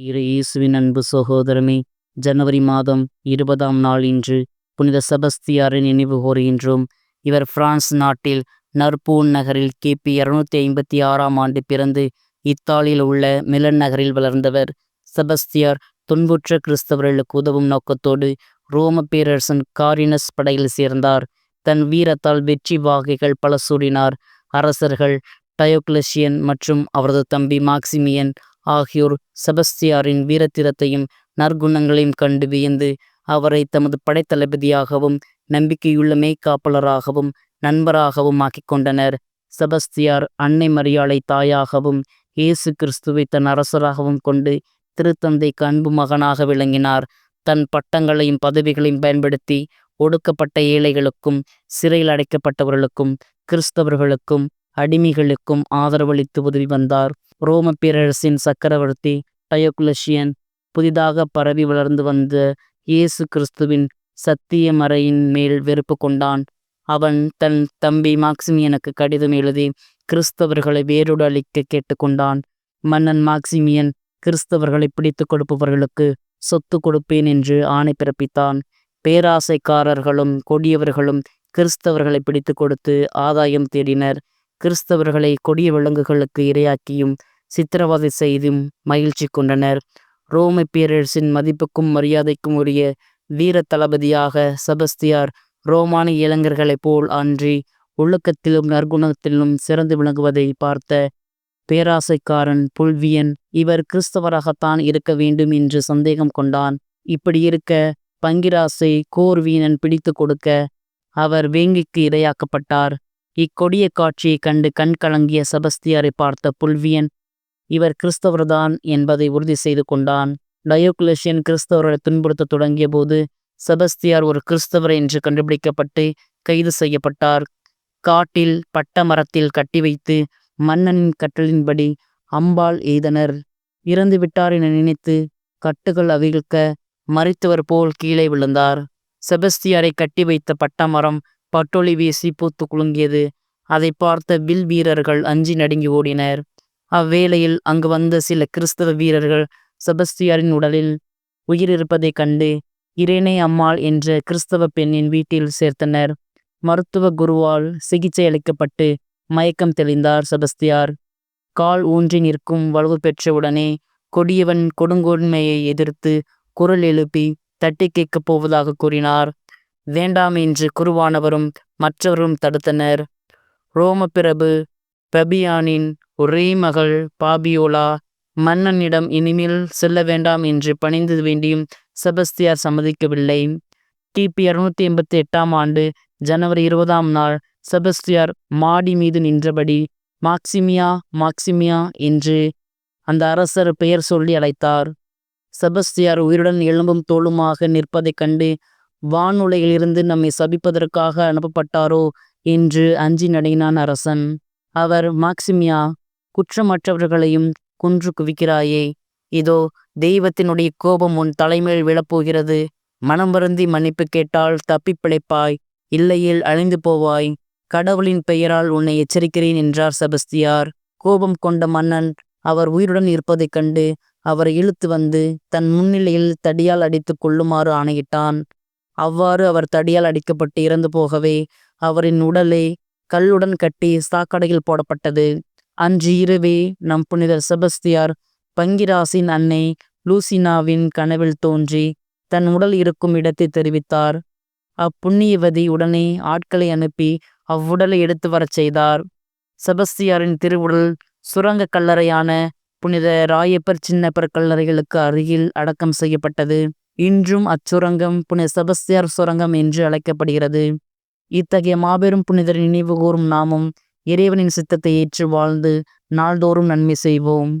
இரு இயேசுவின் அன்பு சகோதரமே ஜனவரி மாதம் இருபதாம் நாள் இன்று புனித செபஸ்தியாரை நினைவு கூறுகின்றோம். இவர் பிரான்ஸ் நாட்டில் நர்பூன் நகரில் கிபி இருநூத்தி ஐம்பத்தி ஆறாம் ஆண்டு பிறந்து இத்தாலியில் உள்ள மிலன் நகரில் வளர்ந்தவர். செபஸ்தியார் துன்புற்ற கிறிஸ்தவர்களுக்கு உதவும் நோக்கத்தோடு ரோம பேரரசன் காரினஸ் படையில் சேர்ந்தார். தன் வீரத்தால் வெற்றி வாகைகள் பல சூடினார். அரசர்கள் டயோக்லஷியன் மற்றும் அவரது தம்பி மாக்சிமியன் ஆகியோர் செபஸ்தியாரின் வீரத்திரத்தையும் நற்குணங்களையும் கண்டு வியந்து அவரை தமது படைத்தளபதியாகவும் நம்பிக்கையுள்ள மெய்க்காப்பலராகவும் நண்பராகவும் ஆக்கிக் கொண்டனர் செபஸ்தியார் அன்னை மரியாளை தாயாகவும் இயேசு கிறிஸ்துவை தன் அரசராகவும் கொண்டு திருத்தந்தைக்கு அன்பு மகனாக விளங்கினார். தன் பட்டங்களையும் பதவிகளையும் பயன்படுத்தி ஒடுக்கப்பட்ட ஏழைகளுக்கும் சிறையில் அடைக்கப்பட்டவர்களுக்கும் கிறிஸ்தவர்களுக்கும் அடிமைகளுக்கும் ஆதரவளித்து உதவி வந்தார். ரோம பேரரசின் சக்கரவர்த்தி டயோக்லஷியன் புதிதாக பரவி வளர்ந்து வந்த இயேசு கிறிஸ்துவின் சத்திய மறையின் மேல் வெறுப்பு கொண்டான். அவன் தன் தம்பி மாக்சிமியனுக்கு கடிதம் எழுதி கிறிஸ்தவர்களை வேரோடு அளிக்க கேட்டுக்கொண்டான். மன்னன் மாக்சிமியன் கிறிஸ்தவர்களை பிடித்து கொடுப்பவர்களுக்கு சொத்து கொடுப்பேன் என்று ஆணை பிறப்பித்தான். பேராசைக்காரர்களும் கொடியவர்களும் கிறிஸ்தவர்களை பிடித்து கொடுத்து ஆதாயம் தேடினர். கிறிஸ்தவர்களை கொடிய விலங்குகளுக்கு இரையாக்கியும் சித்திரவதை செய்தும் மகிழ்ச்சி கொண்டனர். ரோமை பேரரசின் மதிப்புக்கும் மரியாதைக்கும் உரிய வீர தளபதியாக செபஸ்தியார் ரோமானிய இளைஞர்களைப் போல் அன்றி ஒழுக்கத்திலும் நற்குணத்திலும் சிறந்து விளங்குவதை பார்த்த பேராசைக்காரன் புல்வியன் இவர் கிறிஸ்தவராகத்தான் இருக்க வேண்டும் என்று சந்தேகம் கொண்டான். இப்படி இருக்க பங்கிராசை கோர்வீனன் பிடித்து கொடுக்க அவர் வேங்கிக்கு இரையாக்கப்பட்டார். இக்கொடிய காட்சியை கண்டு கண்கலங்கிய செபஸ்தியாரை பார்த்த புல்வியன் இவர் கிறிஸ்தவர்தான் என்பதை உறுதி செய்து கொண்டான். டயோக்லேஷியன் கிறிஸ்தவர்களை துன்புறுத்த தொடங்கிய போது செபஸ்தியார் ஒரு கிறிஸ்தவர் என்று கண்டுபிடிக்கப்பட்டு கைது செய்யப்பட்டார். காட்டில் பட்ட மரத்தில் கட்டி வைத்து மன்னனின் கட்டளின்படி அம்பாள் எய்தனர். இறந்து விட்டார் என நினைத்து கட்டுகள் அவிழ்க்க மறித்தவர் போல் கீழே விழுந்தார். செபஸ்தியாரை கட்டி வைத்த பட்டமரம் பட்டொளி வீசி பூத்து குலுங்கியது. அதை பார்த்த வில் வீரர்கள் அஞ்சி நடுங்கி ஓடினர். அவ்வேளையில் அங்கு வந்த சில கிறிஸ்தவ வீரர்கள் செபஸ்தியாரின் உடலில் உயிர் இருப்பதைக் கண்டு இரேனே அம்மாள் என்ற கிறிஸ்தவ பெண்ணின் வீட்டில் சேர்த்தனர். மருத்துவ குருவால் சிகிச்சை அளிக்கப்பட்டு மயக்கம் தெளிந்தார் செபஸ்தியார். கால் ஊன்றி நிற்கும் வலுவு பெற்றவுடனே கொடியவன் கொடுங்கோன்மையை எதிர்த்து குரல் எழுப்பி தட்டி கேட்கப் போவதாக கூறினார். வேண்டாம் என்று குருவானவரும் மற்றவரும் தடுத்தனர். ரோம பிரபு பெபியானின் ஒரே மகள் பாபியோலா மன்னனிடம் இனிமேல் செல்ல வேண்டாம் என்று பணிந்து வேண்டியும் செபஸ்தியார் சம்மதிக்கவில்லை. கிபி இருநூத்தி எண்பத்தி எட்டாம் ஆண்டு ஜனவரி இருபதாம் நாள் செபஸ்தியார் மாடி மீது நின்றபடி மாக்சிமியா மாக்சிமியா என்று அந்த அரசர் பெயர் சொல்லி அழைத்தார். செபஸ்தியார் உயிருடன் எலும்பும் தோளுமாக நிற்பதைக் கண்டு வானுலையிலிருந்து நம்மை சபிப்பதற்காக அனுப்பப்பட்டாரோ என்று அஞ்சி நடையினான் அரசன். அவர் மாக்சிமியா குற்றமற்றவர்களையும் குன்று குவிக்கிறாயே. இதோ தெய்வத்தினுடைய கோபம் உன் தலைமையில் விழப்போகிறது. மனம் வருந்தி மன்னிப்பு கேட்டால் தப்பிப்பிழைப்பாய் இல்லையில் அழிந்து போவாய். கடவுளின் பெயரால் உன்னை எச்சரிக்கிறேன் என்றார் செபஸ்தியார். கோபம் கொண்ட மன்னன் அவர் உயிருடன் இருப்பதைக் கண்டு அவரை இழுத்து வந்து தன் முன்னிலையில் தடியால் அடித்து கொள்ளுமாறு ஆணையிட்டான். அவ்வாறு அவர் தடியால் அடிக்கப்பட்டு இறந்து போகவே அவரின் உடலே கல்லுடன் கட்டி சாக்கடையில் போடப்பட்டது. அன்று இரவே நம் புனிதர் செபஸ்தியார் பங்கிராசின் அன்னை லூசினாவின் கனவில் தோன்றி தன் உடல் இருக்கும் இடத்தை தெரிவித்தார். அப்புண்ணியவதி உடனே ஆட்களை அனுப்பி அவ்வுடலை எடுத்து வரச் செய்தார். செபஸ்தியாரின் திருவுடல் சுரங்க கல்லறையான புனித ராயப்பர் சின்னப்பர் கல்லறைகளுக்கு அருகில் அடக்கம் செய்யப்பட்டது. இன்றும் அச்சுரங்கம் புனித செபஸ்தியார் சுரங்கம் என்று அழைக்கப்படுகிறது. இத்தகைய மாபெரும் புனிதர் நினைவு கூறும் நாமும் இறைவனின் சித்தத்தை ஏற்று வாழ்ந்து நாள்தோறும் நன்மை செய்வோம்.